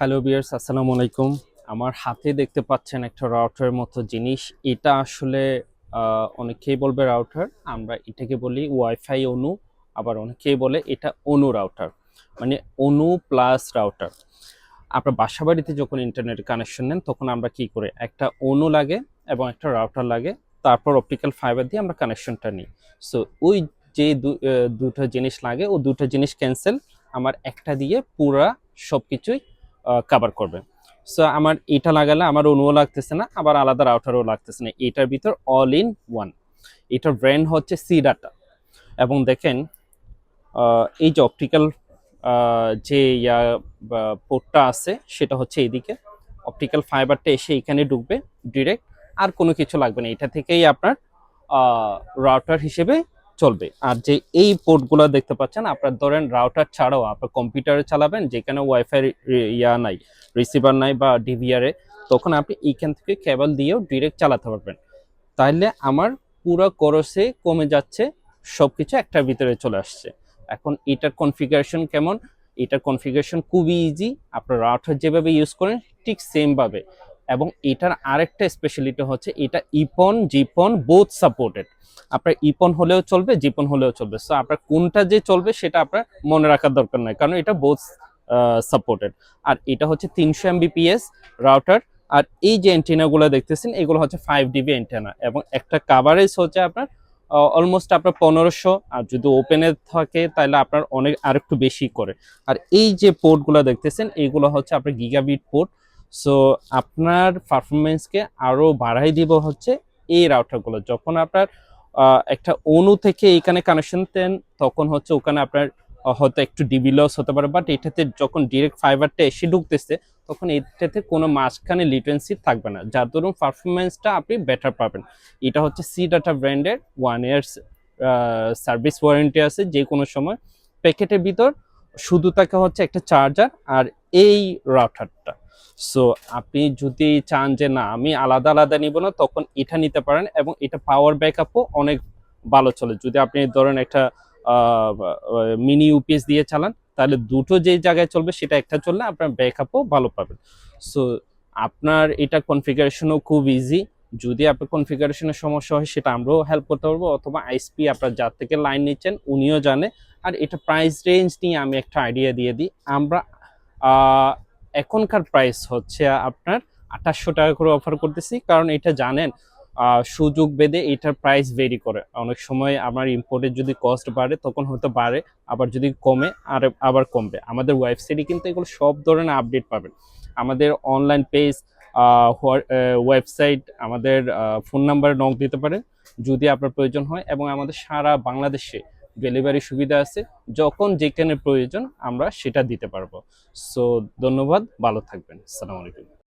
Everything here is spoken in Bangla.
হ্যালো বিয়ার্স আসসালামু আলাইকুম। আমার হাতে দেখতে পাচ্ছেন একটা রাউটারের মতো জিনিস। এটা আসলে অনেকেই বলবে রাউটার, আমরা এটাকে বলি ওয়াইফাই অনু, আবার অনেকেই বলে এটা অনু রাউটার মানে অনু প্লাস রাউটার। আপনার বাসা বাড়িতে যখন ইন্টারনেট কানেকশন নেন, তখন আমরা কি করে, একটা অনু লাগে এবং একটা রাউটার লাগে, তারপর অপটিক্যাল ফাইবার দিয়ে আমরা কানেকশনটা নিই। সো, ওই যে দুটো জিনিস লাগে, ও দুটো জিনিস ক্যান্সেল, আমার একটা দিয়ে পুরা সব কিছুই কভার করবে। সো আমার এটা লাগালে আমার অনুও লাগতেছে না, আবার আলাদা রাউটারও লাগতেছে না। এটার ভিতর অল ইন ওয়ান এটার ব্র্যান্ড হচ্ছে সি ডাটা এবং দেখেন এই যে অপটিক্যাল যে ইয়া পোর্টটা আছে, সেটা হচ্ছে এইদিকে। অপটিক্যাল ফাইবারটা এসে এখানে ঢুকবে ডিরেক্ট আর কোনো কিছু লাগবে না। এটা থেকেই আপনার রাউটার হিসেবে চলবে। আর যে এই পোর্টগুলো দেখতে পাচ্ছেন, আপনার ধরেন রাউটার ছাড়াও আপনার কম্পিউটারে চালাবেন, যেখানে ওয়াইফাই ইয়া নাই রিসিভার নাই বা ডিভিআরে তখন আপনি এইখান থেকে কেবল দিয়েও ডিরেক্ট চালাতে পারবেন। তাইলে আমার পুরো করসে কমে যাচ্ছে সব কিছু একটার ভিতরে চলে আসছে। এখন এটার কনফিগারেশন কেমন? এটার কনফিগারেশন খুবই ইজি আপনার রাউটার যেভাবে ইউজ করেন, ঠিক সেম ভাবে। এবং এটার আরেকটা স্পেশালিটি হচ্ছে এটা ইপন, জিপন বোথ সাপোর্টেড আপনার ইপন হলেও চলবে, জিপন হলেও চলবে। সো আপনার কোনটা যে চলবে সেটা আপনার মনে রাখার দরকার নয় কারণ এটা বোথ সাপোর্টেড আর এটা হচ্ছে তিনশো এমবিপিএস রাউটার আর এই যে অ্যান্টেনাগুলো দেখতেছেন, এগুলো হচ্ছে ফাইভ ডিবি অ্যান্টেনা এবং একটা কাভারেজ হচ্ছে আপনার অলমোস্ট আপনার পনেরোশো। আর যদি ওপেনে থাকে, তাহলে আপনার অনেক, আরেকটু বেশি করে। আর এই যে পোর্টগুলো দেখতেছেন এইগুলো হচ্ছে আপনার গিগাবিট পোর্ট সো আপনার পারফরমেন্সকে আরও বাড়াই দিব হচ্ছে এই রাউটারগুলো যখন আপনার একটা অনু থেকে এখানে কানেকশন দেন, তখন হচ্ছে ওখানে আপনার হয়তো একটু ডিবি লস হতে পারে বাট এটাতে যখন ডিরেক্ট ফাইবারটা এসে ঢুকতেছে, তখন এটাতে কোনো মাঝখানে লিটেন্সি থাকবে না। যার দরুন পারফরমেন্সটা আপনি বেটার পাবেন। এটা হচ্ছে সি ডাটা ব্র্যান্ডের ওয়ান ইয়ার্স সার্ভিস ওয়ারেন্টি আছে যে কোনো সময় প্যাকেটের ভিতর শুধু তাকে হচ্ছে একটা চার্জার আর এই রাউটারটা সো আপনি যদি চান যে না, আমি আলাদা আলাদা নিব না, তখন এটা নিতে পারেন এবং এটা পাওয়ার ব্যাকআপও অনেক ভালো চলে। যদি আপনি ধরেন একটা মিনি ইউপিএস দিয়ে চালান, তাহলে দুটো যে জায়গায় চলবে, সেটা একটা চললে আপনার ব্যাকআপও ভালো পাবেন। সো আপনার এটা কনফিগারেশনও খুব ইজি যদি আপনার কনফিগারেশনের সমস্যা হয়, সেটা আমরাও হেল্প করতে পারব। অথবা আইসপি আপনার যার থেকে লাইন নিচ্ছেন, উনিও জানে। আর এটা প্রাইস রেঞ্জ নিয়ে আমি একটা আইডিয়া দিয়ে দিই। আমরা এখনকার প্রাইস হচ্ছে আপনার আঠাশশো টাকা করে অফার করতেছি। কারণ এটা জানেন সুযোগ বেঁধে এটার প্রাইস ভেরি করে। অনেক সময় আমার ইম্পোর্টের যদি কস্ট বাড়ে, তখন হয়তো বাড়ে, আবার যদি কমে, আর আবার কমবে। আমাদের ওয়েবসাইটে কিন্তু এগুলো সব ধরনের আপডেট পাবেন। আমাদের অনলাইন পেজ ওয়েবসাইট আমাদের ফোন নাম্বারে নক দিতে পারেন, যদি আপনার প্রয়োজন হয়। এবং আমাদের সারা বাংলাদেশে ডেলিভারি সুবিধা আছে, যখন যেখানে প্রয়োজন আমরা সেটা দিতে পারব। সো ধন্যবাদ, ভালো থাকবেন। আসসালামু আলাইকুম